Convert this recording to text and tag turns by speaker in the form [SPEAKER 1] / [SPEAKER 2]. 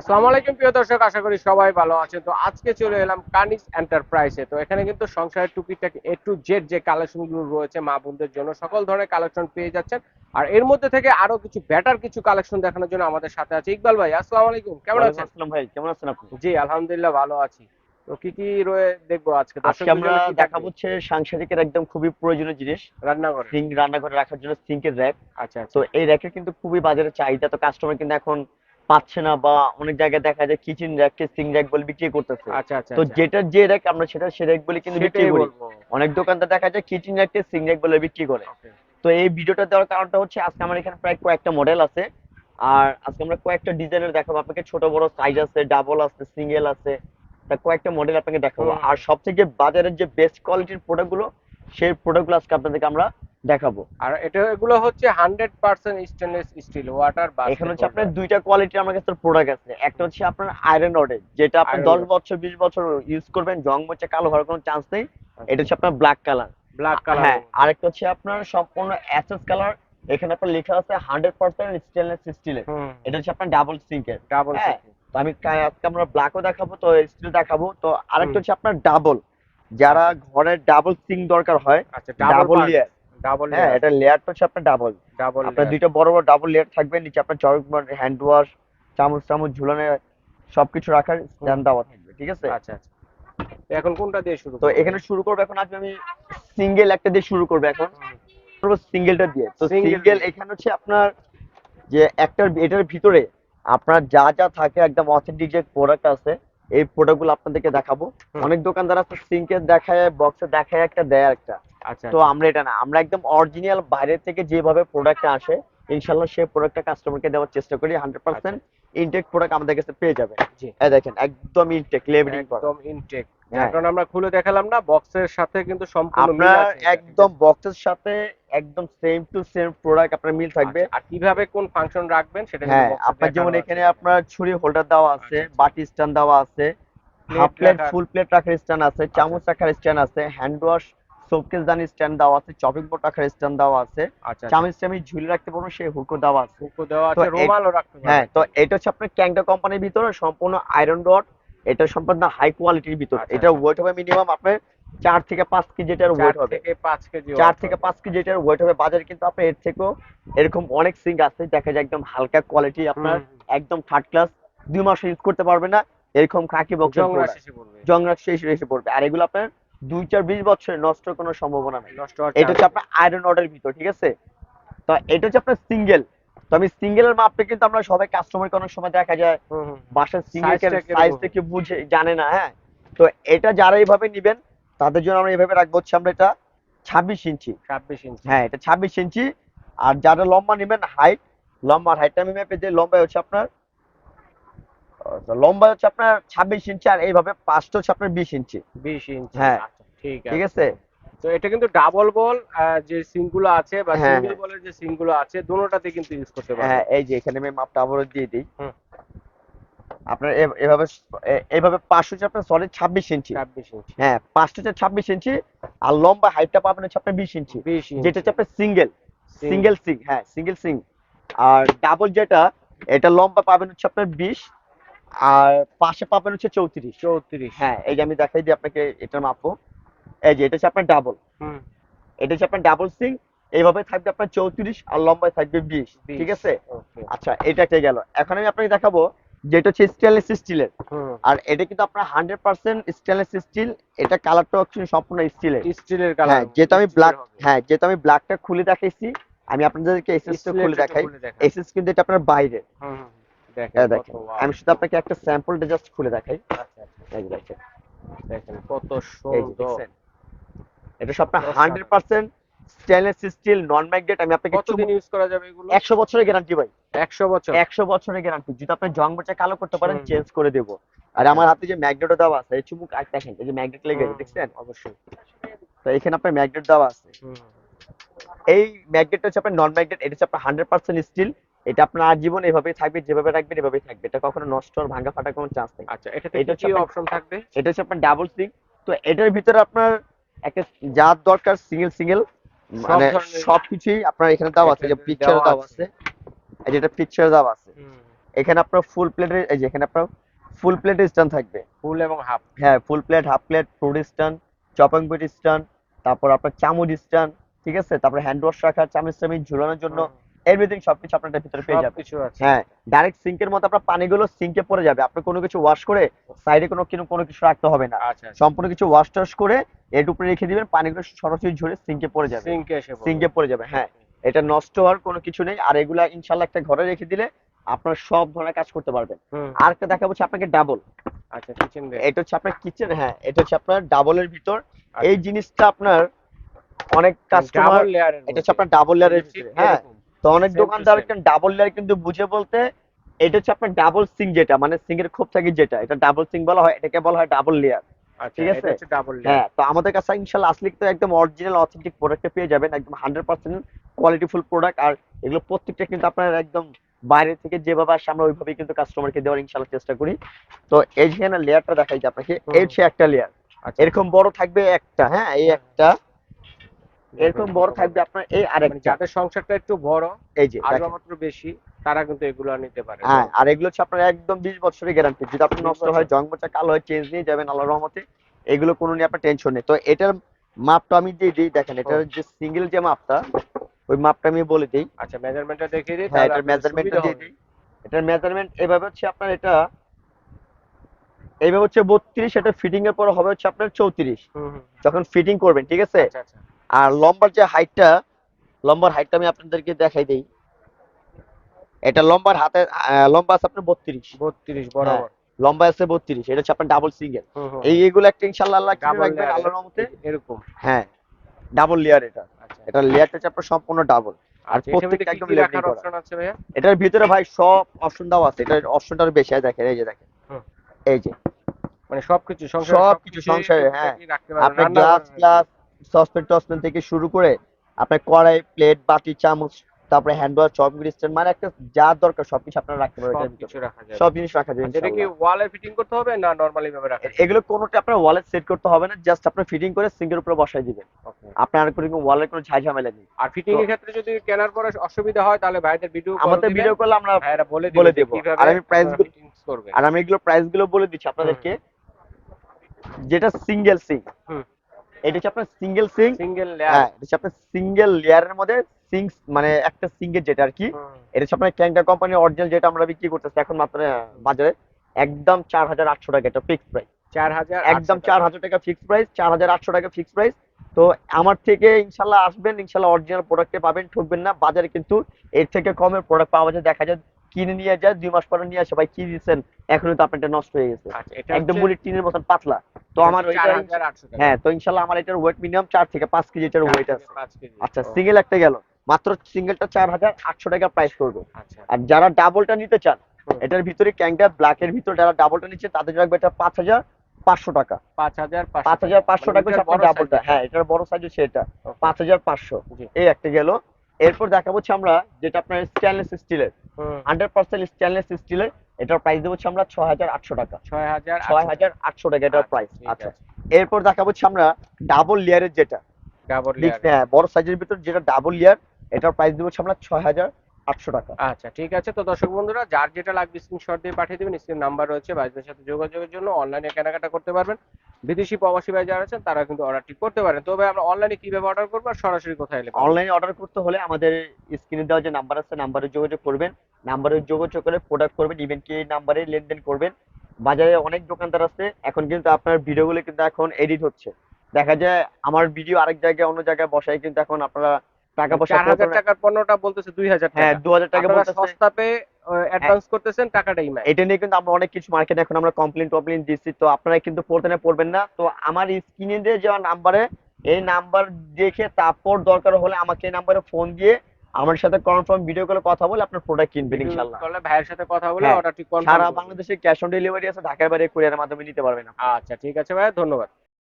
[SPEAKER 1] আসসালামু আলাইকুম প্রিয় দর্শক আশা করি সবাই ভালো আছেন। তো আজকে চলে এলাম কানিস এন্টারপ্রাইজে তো এখানে কিন্তু সংসারের টুকিটাকি এ টু জেড যে কালেকশনগুলো রয়েছে মা বোনদের জন্য সকল ধরনের কালেকশন পেয়ে যাচ্ছেন। আর এর মধ্যে থেকে আরও কিছু বেটার কিছু কালেকশন দেখানোর জন্য আমাদের সাথে আছে ইকবাল ভাই। আসসালামু আলাইকুম কেমন আছেন?
[SPEAKER 2] আসসালাম ভাই কেমন আছেন আপনি?
[SPEAKER 1] জি আলহামদুলিল্লাহ ভালো আছি। তো কি কি রয়ে দেখব আজকে?
[SPEAKER 2] আজকে আমরা দেখাবো? হচ্ছে সাংসারিকের একদম খুবই প্রয়োজনীয় জিনিস।
[SPEAKER 1] রান্না করে
[SPEAKER 2] সিঙ্ক রান্নাঘরে রাখার জন্য সিঙ্কের র্যাক
[SPEAKER 1] আচ্ছা আচ্ছা।
[SPEAKER 2] তো এই র্যাকের কিন্তু খুবই বাজারে চাহিদা। তো কাস্টমার কিন্তু এখন পাচ্ছে না বা অনেক জায়গায় দেখা যায় কিচেন র্যাককে সিঙ্ক র্যাক বলে বিক্রি করতেছে।
[SPEAKER 1] আচ্ছা আচ্ছা
[SPEAKER 2] তো
[SPEAKER 1] আচ্ছা।
[SPEAKER 2] যেটা যে র্যাক আমরা সেটা সে র্যাক বলে কিন্তু বিক্রি করি। অনেক দোকানদার দেখা যায় কিচেন র্যাককে সিঙ্ক র্যাক বলে বিক্রি করে। তো এই ভিডিওটা দেওয়ার কারণটা হচ্ছে আজকে আমার এখানে প্রায় কয়েকটা মডেল আছে। আর আজকে আমরা কয়েকটা ডিজাইনের দেখাবো। আপনাকে ছোট বড় সাইজ আছে ডাবল আছে সিঙ্গেল আছে। তা কয়েকটা মডেল আপনাকে দেখাবো। আর সব থেকে বাজারের যে বেস্ট কোয়ালিটির প্রোডাক্টগুলো সেই প্রোডাক্টগুলো আজকে আপনাদেরকে আমরা দেখাবো।
[SPEAKER 1] আর এটা এগুলো হচ্ছে hundred percent stainless steel water
[SPEAKER 2] এখানে হচ্ছে আপনার দুইটা কোয়ালিটির আমার কাছে প্রোডাক্ট আছে। একটা হচ্ছে আপনার আয়রন রডের যেটা আপনি
[SPEAKER 1] Iron
[SPEAKER 2] দশ
[SPEAKER 1] rod।
[SPEAKER 2] বছর বিশ বছর ইউজ করবেন জং মোচা কালো হওয়ার কোনো চান্স নেই। এটা হচ্ছে আপনার ব্ল্যাক কালার
[SPEAKER 1] ব্ল্যাক কালার
[SPEAKER 2] হ্যাঁ আরেকটা হচ্ছে আপনার সম্পূর্ণ অ্যাসেস কালার এখানে আপনার লেখা আছে হান্ড্রেড পার্সেন্ট স্টেনলেস স্টিলের
[SPEAKER 1] হুম।
[SPEAKER 2] এটা হচ্ছে আপনার ডাবল সিঙ্কের
[SPEAKER 1] ডাবল
[SPEAKER 2] হ্যাঁ, তো আমি আজকে আমরা ব্ল্যাকও দেখাবো তো স্টিল দেখাবো। তো আরেকটা। হচ্ছে আপনার ডাবল যারা ঘরের ডাবল সিং দরকার হয়
[SPEAKER 1] আচ্ছা
[SPEAKER 2] ডাবল
[SPEAKER 1] ডাবল
[SPEAKER 2] লেয়ার
[SPEAKER 1] ডাবল
[SPEAKER 2] হ্যাঁ এটা লেয়ারটা হচ্ছে আপনার ডাবল
[SPEAKER 1] ডাবল
[SPEAKER 2] আপনার দুইটা বড় বড় ডাবল লেয়ার থাকবে নিচে আপনার চরক হ্যান্ড ওয়াশ চামচ চামচ ঝুলানো সবকিছু রাখার স্ট্যান্ড দেওয়া থাকবে ঠিক আছে?
[SPEAKER 1] আচ্ছা আচ্ছা। এখন কোনটা দিয়ে শুরু
[SPEAKER 2] তো এখানে শুরু করব এখন আজকে আমি সিঙ্গেল একটা দিয়ে শুরু করব এখন। করব সিঙ্গেলটা দিয়ে। তো সিঙ্গেল এখানে হচ্ছে আপনার যে একটার এটার ভিতরে আপনার যা যা থাকে একদম অথেন্টিক যে প্রোডাক্ট আছে এই প্রোডাক্টগুলো আপনাদেরকে দেখাবো। অনেক দোকানদার আছে সিঙ্কে দেখায় বক্সে দেখায় একটা দেয় একটা
[SPEAKER 1] আচ্ছা
[SPEAKER 2] তো আমরা এটা না আমরা একদম অরিজিনাল বাইরে থেকে যেভাবে প্রোডাক্ট আসে ইনশাল্লাহ সেই প্রোডাক্টটা কাস্টমারকে দেওয়ার চেষ্টা করি হান্ড্রেড পার্সেন্ট ইনটেক প্রোডাক্ট আমাদের কাছে পেয়ে যাবে।
[SPEAKER 1] জি।
[SPEAKER 2] এই দেখেন একদম ইনটেক লেবেলিং
[SPEAKER 1] একদম ইনটেক
[SPEAKER 2] হ্যাঁ।
[SPEAKER 1] কারণ আমরা খুলে দেখালাম না বক্সের সাথে কিন্তু সম্পূর্ণ।
[SPEAKER 2] একদম বক্সের সাথে একদম সেম টু সেম প্রোডাক্ট আপনার মিল থাকবে।
[SPEAKER 1] আচ্ছা, আর কীভাবে কোন ফাংশন রাখবেন সেটা
[SPEAKER 2] হ্যাঁ আপনার যেমন এখানে আপনার ছুরি হোল্ডার দেওয়া আছে
[SPEAKER 1] আচ্ছা, আচ্ছা।
[SPEAKER 2] বাটি স্ট্যান্ড দেওয়া আছে হাফ প্লেট ফুল প্লেট রাখার স্ট্যান্ড আছে চামচ রাখার স্ট্যান্ড আছে হ্যান্ড ওয়াশ শোকেস দানি স্ট্যান্ড দেওয়া আছে চপিং বোর্ড রাখার স্ট্যান্ড দেওয়া আছে
[SPEAKER 1] আচ্ছা
[SPEAKER 2] চামচ চামচ ঝুলে রাখতে পারব সেই হুকো দেওয়া আছে।
[SPEAKER 1] হুকো দেওয়া আছে রুমালও রাখতে পারবেন।
[SPEAKER 2] হ্যাঁ তো এটা হচ্ছে আপনার ক্যাংটা কোম্পানির ভিতরে সম্পূর্ণ আয়রন রড এটা সম্পূর্ণ হাই কোয়ালিটির ভিতর। এটা। ওয়েট হবে মিনিমাম আপনার চার থেকে পাঁচ কেজি এটার ওয়েট হবে। চার থেকে পাঁচ কেজি এটার ওয়েট হবে বাজারে কিন্তু আপনার এর থেকেও এরকম অনেক সিঙ্ক আছে দেখা যায় একদম হালকা কোয়ালিটি আপনার একদম থার্ড ক্লাস দুই মাস ইউজ করতে পারবে না এরকম খাকি বক্সের
[SPEAKER 1] জংরা শেষে
[SPEAKER 2] এসে পড়বে। আর এগুলো আপনার দুই চার বিশ বছরে নষ্ট কোনো সম্ভাবনা নেই। এটা হচ্ছে আপনার আয়রন অর্ডার ভিতর ঠিক আছে? তো এটা হচ্ছে আপনার সিঙ্গেল তো আমি সিঙ্গেলের মাপটা কিন্তু আমরা সবাই কাস্টমার অনেক সময় দেখা যায়। বাসার সিঙ্গেল সাইজ থেকে বুঝে জানে না হ্যাঁ? তো এটা যারা এইভাবে নিবেন তাদের জন্য আমরা এইভাবে রাখব হচ্ছে আমরা এটা ছাব্বিশ ইঞ্চি।
[SPEAKER 1] 26 ইঞ্চি।
[SPEAKER 2] হ্যাঁ এটা ছাব্বিশ ইঞ্চি। আর যারা লম্বা নেবেন হাইট লম্বা হাইটটা আমি মেপে দিই লম্বা হচ্ছে আপনার লম্বা হচ্ছে আপনার ছাব্বিশ ইঞ্চি আর এইভাবে পাঁচটা হচ্ছে আপনার বিশ ইঞ্চি।
[SPEAKER 1] 20 ইঞ্চি
[SPEAKER 2] হ্যাঁ।
[SPEAKER 1] আচ্ছা, ঠিক
[SPEAKER 2] ঠিক
[SPEAKER 1] আছে। তো এটা কিন্তু ডাবল বল যে সিঙ্গুলো আছে বা
[SPEAKER 2] হ্যাঁ,
[SPEAKER 1] সিঙ্গেল
[SPEAKER 2] হ্যাঁ।
[SPEAKER 1] বলের যে সিঙ্গুলো আছে দুটোটাতে কিন্তু ইউজ করতে পারবেন।
[SPEAKER 2] হ্যাঁ এই যে এখানে আমি মাপটা আবারও দিয়ে দিই। আপনার এভাবে এ- এইভাবে পাঁচশো হচ্ছে আপনার সলিড ছাব্বিশ ইঞ্চি।
[SPEAKER 1] 26 ইঞ্চি।
[SPEAKER 2] হ্যাঁ পাঁচটা হচ্ছে ছাব্বিশ ইঞ্চি আর লম্বা হাইটটা পাবেন হচ্ছে আপনার বিশ ইঞ্চি। যেটা হচ্ছে আপনার সিঙ্গেল সিঙ্গেল সিং হ্যাঁ সিঙ্গেল সিং আর ডাবল যেটা এটা লম্বা পাবেন হচ্ছে আপনার বিশ আর পাশে পাবেন হচ্ছে চৌত্রিশ।
[SPEAKER 1] 34
[SPEAKER 2] হ্যাঁ এই যে আমি দেখাই দিই আপনাকে এটা মাপো এই যে এটা হচ্ছে আপনার ডাবল
[SPEAKER 1] হুম।
[SPEAKER 2] এটা হচ্ছে আপনার ডাবল সিং এইভাবে থাকবে আপনার চৌত্রিশ আর লম্বায় থাকবে বিশ। ঠিক আছে? আচ্ছা এটা গেল? এখন আমি আপনাকে দেখাবো যেটা হচ্ছে স্টেনলেস স্টিলের আর এটা কিন্তু আপনার হান্ড্রেড পার্সেন্ট স্টেনলেস স্টিল এটা কালারটা হচ্ছে সম্পূর্ণ স্টিলের
[SPEAKER 1] স্টিলের
[SPEAKER 2] হ্যাঁ
[SPEAKER 1] কালার
[SPEAKER 2] যেহেতু আমি ব্ল্যাক হ্যাঁ যেহেতু আমি ব্ল্যাকটা খুলে দেখাইছি আমি আপনাদেরকে এসএসটা খুলে দেখাই। এসএস কিন্তু এটা আপনার বাইরে।
[SPEAKER 1] দেখেন
[SPEAKER 2] দেখেন। আমি শুধু আপনাকে একটা স্যাম্পলটা জাস্ট খুলে দেখাই।
[SPEAKER 1] আচ্ছা, আচ্ছা,
[SPEAKER 2] দেখেন।
[SPEAKER 1] কত সুন্দর।
[SPEAKER 2] এটা সব আপনার
[SPEAKER 1] অসাধারণ।
[SPEAKER 2] Hundred percent stainless steel non magnet আমি আপনাকে
[SPEAKER 1] কতদিন ইউজ করা যাবে এগুলো?
[SPEAKER 2] একশো বছরের গ্যারান্টি ভাই।
[SPEAKER 1] 100 বছর?
[SPEAKER 2] একশো বছরের গ্যারান্টি যদি আপনি জং মোচা কালো করতে পারেন চেঞ্জ করে দেবো। আর আমার হাতে যে ম্যাগনেটও দেওয়া আছে এই চুমুক আর দেখেন এই যে ম্যাগনেট লেগে দেখছেন?
[SPEAKER 1] অবশ্যই।
[SPEAKER 2] তো এখানে আপনার ম্যাগনেট দেওয়া আছে। এই ম্যাগনেটটা হচ্ছে আপনার নন ম্যাগনেট এটা হচ্ছে আপনার হান্ড্রেড পার্সেন্ট স্টিল এটা আপনার আজীবন এভাবেই থাকবে যেভাবে রাখবেন এভাবেই থাকবে। এটা কখনো নষ্ট আর ভাঙা ফাটা কোনো চান্স নেই।
[SPEAKER 1] আচ্ছা এটাতে
[SPEAKER 2] এটা
[SPEAKER 1] কি
[SPEAKER 2] হচ্ছে
[SPEAKER 1] অপশন থাকবে?
[SPEAKER 2] এটা হচ্ছে আপনার ডাবল সিং তো এটার ভিতরে আপনার একটা যার দরকার সিঙ্গেল সিঙ্গেল মানে সবকিছুই আপনার এখানে দাও আছে যে পিকচার দাও
[SPEAKER 1] আছে।
[SPEAKER 2] এই যে এটা পিকচার দাও আছে। এখানে আপনার ফুল প্লেটের এই যে এখানে আপনার ফুল প্লেট স্ট্যান্ড থাকবে।
[SPEAKER 1] ফুল এবং হাফ
[SPEAKER 2] হ্যাঁ full plate half plate fruit stand chopping plate stand তারপর আপনার চামচ স্ট্যান্ড ঠিক আছে? তারপর হ্যান্ড ওয়াশ রাখার চামচ চামচ ঝুলানোর জন্য এভরিথিং সবকিছু আপনার এটার ভিতরে পেয়ে যাবে
[SPEAKER 1] কিছু আছে।
[SPEAKER 2] হ্যাঁ ডাইরেক্ট সিঙ্কের মতো আপনার পানিগুলো সিঙ্কে পড়ে যাবে। আপনি কোনো কিছু ওয়াশ করে সাইডে কোনো কোনো কোনো কিছু রাখতে হবে না।
[SPEAKER 1] আচ্ছা
[SPEAKER 2] সম্পূর্ণ কিছু ওয়াশ টাশ করে এর উপরে রেখে দিবেন পানিগুলো সরাসরি ঝরে সিঙ্কে পড়ে যাবে।
[SPEAKER 1] সিঙ্কে এসে
[SPEAKER 2] সিঙ্কে পড়ে যাবে হ্যাঁ। এটা নষ্ট হওয়ার কোনো কিছু নেই। আর এগুলা একটা ঘরে রেখে দিলে আপনার সব ধরনের কাজ করতে পারবেন। আর একটা দেখা হচ্ছে আপনাকে ডাবল
[SPEAKER 1] আচ্ছা কিচেন
[SPEAKER 2] এটা হচ্ছে আপনার কিচেন হ্যাঁ। এটা হচ্ছে আপনার ডাবলের ভিতর।
[SPEAKER 1] আচ্ছা।
[SPEAKER 2] এই জিনিসটা আপনার অনেক কাস্টমার এটা হচ্ছে আপনার ডাবল লেয়ারের ভিতরে হ্যাঁ। তো অনেক দোকানদার. ডাবল লেয়ার কিন্তু বুঝে বলতে এটা হচ্ছে আপনার ডাবল সিং যেটা মানে সিং এর খোপ থাকে যেটা এটা ডাবল সিং বলা হয় এটাকে বলা হয় ডাবল লেয়ার
[SPEAKER 1] আচ্ছা
[SPEAKER 2] ঠিক
[SPEAKER 1] এটা
[SPEAKER 2] আছে? হ্যাঁ তো আমাদের কাছে ইনশাল্লাহ আসলে তো একদম অরিজিনাল অথেন্টিক প্রোডাক্টটা পেয়ে যাবেন একদম হান্ড্রেড পার্সেন্ট কোয়ালিটিফুল প্রোডাক্ট আর এগুলো প্রত্যেকটা কিন্তু আপনার একদম বাইরে থেকে যেভাবে আসে আমরা ওইভাবেই কিন্তু কাস্টমারকে দেওয়ার ইনশাল্লাহ চেষ্টা করি তো এই যেখানে লেয়ারটা দেখাই যে আপনাকে। এই হচ্ছে একটা লেয়ার
[SPEAKER 1] আচ্ছা
[SPEAKER 2] এরকম বড় থাকবে একটা হ্যাঁ এই একটা এরকম বড় থাকবে আপনার এই
[SPEAKER 1] মানে
[SPEAKER 2] আরেকটা।
[SPEAKER 1] যাদের সংসারটা একটু বড়
[SPEAKER 2] এই যে।
[SPEAKER 1] আসবাবপত্র বেশি তারা কিন্তু এগুলো নিতে পারে।
[SPEAKER 2] হ্যাঁ আর এগুলো হচ্ছে আপনার একদম বিশ বছরের গ্যারান্টি যদি আপনার নষ্ট হয়। জং মোচা কালো হয় চেঞ্জ নিয়ে যাবেন আল্লাহ রহমতে এগুলো কোনো নিয়ে আপনার টেনশন নেই। তো এটার মাপটা আমি দিয়ে দিই দেখেন এটার যে সিঙ্গেল যে মাপটা ওই মাপটা আমি বলে দিই।
[SPEAKER 1] আচ্ছা মেজারমেন্টটা দেখিয়ে দিই
[SPEAKER 2] হ্যাঁ এটার মেজারমেন্টটা দিয়ে দিই। এটার মেজারমেন্ট এভাবে হচ্ছে আপনার এটা এইভাবে হচ্ছে বত্রিশ এটা ফিটিং এর পর হবে হচ্ছে আপনার চৌত্রিশ। যখন ফিটিং করবেন ঠিক আছে?
[SPEAKER 1] আচ্ছা আচ্ছা।
[SPEAKER 2] আর লম্বার যে হাইটটা লম্বার হাইটটা আমি আপনাদেরকে দেখাই দেই। এটা লম্বার হাতে লম্বা আছে আপনার বত্রিশ।
[SPEAKER 1] 32 বরাবর।
[SPEAKER 2] লম্বা আছে বত্রিশ এটা হচ্ছে আপনার ডাবল সিঙ্গেল। এই এগুলো একটা ইনশাল্লাহ আল্লাহ রাখবেন আল্লাহর রহমতে।
[SPEAKER 1] এরকম।
[SPEAKER 2] হ্যাঁ ডাবল লেয়ার এটা।
[SPEAKER 1] আচ্ছা।
[SPEAKER 2] এটা লেয়ারটা হচ্ছে আপনার সম্পূর্ণ ডাবল আর প্রত্যেকটা একদম করা।
[SPEAKER 1] ভাইয়া?
[SPEAKER 2] এটার ভিতরে ভাই সব অপশন দেওয়া আছে। এটার অপশনটা আরও বেশি দেখেন এই যে দেখেন। এই যে।
[SPEAKER 1] মানে সবকিছু সংসারে
[SPEAKER 2] সবকিছু সংসারে, হ্যাঁ। আপনার গ্লাস গ্লাস সসপেন টসপেন থেকে শুরু করে আপনার কড়াই প্লেট বাটি চামচ তারপরে হ্যান্ড ওয়াশ চপ স্ট্যান্ড মানে একটা যা দরকার সবকিছু আপনারা রাখতে পারবেন সব জিনিস রাখা যাবে
[SPEAKER 1] আচ্ছা, এটা কি ওয়ালে ফিটিং করতে হবে না নরমালি ভাবে রাখা
[SPEAKER 2] এগুলো কোনোটা আপনার ওয়ালেট সেট করতে হবে না জাস্ট আপনার ফিটিং করে সিঙ্গের উপরে বসাই দিবেন. আপনার আর কোনো ওয়ালের কোনো ঝাই ঝামেলা নেই।
[SPEAKER 1] আর ফিটিং এর ক্ষেত্রে যদি কেনার পরে অসুবিধা হয় তাহলে ভাইদের ভিডিও
[SPEAKER 2] আমাদের ভিডিও করলে আমরা
[SPEAKER 1] ভাইরা বলে
[SPEAKER 2] বলে
[SPEAKER 1] দিবে।
[SPEAKER 2] আর আমি
[SPEAKER 1] ফিটিংস করবে
[SPEAKER 2] আর আমি এগুলো প্রাইসগুলো বলে দিচ্ছি আপনাদেরকে। যেটা সিঙ্গেল সিং
[SPEAKER 1] হুম।
[SPEAKER 2] এটা হচ্ছে আপনার সিঙ্গেল সিং
[SPEAKER 1] সিঙ্গেল
[SPEAKER 2] হ্যাঁ এটা হচ্ছে আপনার সিঙ্গেল লেয়ারের মধ্যে সিং মানে একটা সিঙ্গেল যেটা আর কি। এটা হচ্ছে আপনার ক্যাংটা কোম্পানির অরিজিনাল যেটা আমরা বিক্রি করতেছি এখন মাত্র বাজারে। একদম চার হাজার আটশো টাকা এটা ফিক্স প্রাইস
[SPEAKER 1] চার হাজার
[SPEAKER 2] একদম চার হাজার টাকা ফিক্স প্রাইস চার হাজার আটশো টাকা ফিক্স প্রাইস তো আমার থেকে ইনশাল্লাহ আসবেন ইনশাল্লাহ অরিজিনাল প্রোডাক্টে পাবেন ঠকবেন না। বাজারে কিন্তু এর থেকে কমের প্রোডাক্ট পাওয়া যায় দেখা যায় কিনে নিয়ে যায় দুই মাস পরে নিয়ে আসে ভাই কি দিচ্ছেন এখনই তো আপনারটা নষ্ট হয়ে গেছে।
[SPEAKER 1] আচ্ছা
[SPEAKER 2] একদম মুড়ির টিনের মতন পাতলা। তো আমার হ্যাঁ তো ইনশাল্লাহ আমার এটার ওয়েট মিনিমাম চার থেকে পাঁচ কেজি এটার ওয়েট আছে। আচ্ছা সিঙ্গেল একটা গেল। মাত্র সিঙ্গেলটা চার হাজার আটশো টাকা প্রাইস করবে।
[SPEAKER 1] আচ্ছা।
[SPEAKER 2] আর যারা ডাবলটা নিতে চান এটার ভিতরে ক্যাংটা ব্ল্যাকের ভিতরে যারা ডাবলটা নিচ্ছে তাদের রাখবে এটা পাঁচ হাজার পাঁচশো টাকা।
[SPEAKER 1] পাঁচ হাজার
[SPEAKER 2] পাঁচ হাজার পাঁচশো
[SPEAKER 1] মানে
[SPEAKER 2] টাকা ডাবলটা হ্যাঁ এটার বড় সাইজ হচ্ছে এটা। পাঁচ হাজার পাঁচশো। এই একটা গেল। এরপর দেখাবো আমরা যেটা আপনার স্টেনলেস স্টিলের হান্ড্রেড পার্সেন্ট স্টেনলেস স্টিলের এটার প্রাইস দেবো আমরা ছয় হাজার আটশো টাকা।
[SPEAKER 1] ছয় হাজার
[SPEAKER 2] ছয় হাজার আটশো টাকা এটার
[SPEAKER 1] আচ্ছা,
[SPEAKER 2] প্রাইস আচ্ছা। এরপর দেখাবো হচ্ছে আমরা ডাবল লেয়ারের যেটা।
[SPEAKER 1] ডাবল
[SPEAKER 2] হ্যাঁ বড় সাইজের ভিতর যেটা ডাবল লেয়ার এটার প্রাইস দেবো আমরা ছয় হাজার আটশো টাকা।
[SPEAKER 1] আচ্ছা ঠিক আছে। তো দর্শক বন্ধুরা যার যেটা লাগবে স্ক্রিনশট দিয়ে পাঠিয়ে দেবেন স্ক্রিন নাম্বার রয়েছে ভাইদের সাথে যোগাযোগের জন্য অনলাইনে কেনাকাটা করতে পারবেন। বিদেশি প্রবাসী ভাই যারা আছেন তারা কিন্তু অর্ডারটি করতে পারেন। তবে আমরা অনলাইনে কীভাবে অর্ডার করব? আর সরাসরি কোথায় এলে
[SPEAKER 2] অনলাইনে অর্ডার করতে হলে আমাদের স্ক্রিনে দেওয়া যে নাম্বার আছে নাম্বারে যোগাযোগ করবেন। নাম্বারে যোগাযোগ করে প্রোডাক্ট করবেন ইভেন কি নাম্বারে লেনদেন করবেন। বাজারে অনেক দোকানদার আছে এখন কিন্তু আপনার ভিডিওগুলো কিন্তু এখন এডিট হচ্ছে। দেখা যায় আমার ভিডিও আরেক জায়গায় অন্য জায়গায় বসাই কিন্তু এখন আপনারা টাকা পয়সা
[SPEAKER 1] চার হাজার
[SPEAKER 2] প্রথমে-
[SPEAKER 1] টাকার পণ্যটা বলতেছে দুই হাজার
[SPEAKER 2] হ্যাঁ
[SPEAKER 1] টাকা।
[SPEAKER 2] দু হাজার টাকা বলতেছে।
[SPEAKER 1] সস্তা পেয়ে অ্যাডভান্স করতেছেন টাকাটা ইমাই
[SPEAKER 2] এটা নিয়ে কিন্তু আমরা অনেক কিছু মার্কেটে এখন আমরা কমপ্লেন টমপ্লেন দিচ্ছি। তো আপনারা কিন্তু প্রথমে পড়বেন না। তো আমার স্ক্রিনে যাওয়া নাম্বারে এই নাম্বার দেখে তারপর দরকার হলে আমাকে এই নাম্বারে ফোন দিয়ে আমার সাথে কনফার্ম ভিডিও কলে কথা বলে আপনার প্রোডাক্ট কিনবেন ইনশাল্লাহ
[SPEAKER 1] করলে ভাইয়ের সাথে কথা বলে
[SPEAKER 2] হ্যাঁ,
[SPEAKER 1] অর্ডারটি কনফার্ম
[SPEAKER 2] সারা বাংলাদেশে ক্যাশ অন ডেলিভারি আছে ঢাকার বাইরে কুরিয়ারের মাধ্যমে নিতে পারবেন।
[SPEAKER 1] আচ্ছা ঠিক আছে ভাই ধন্যবাদ।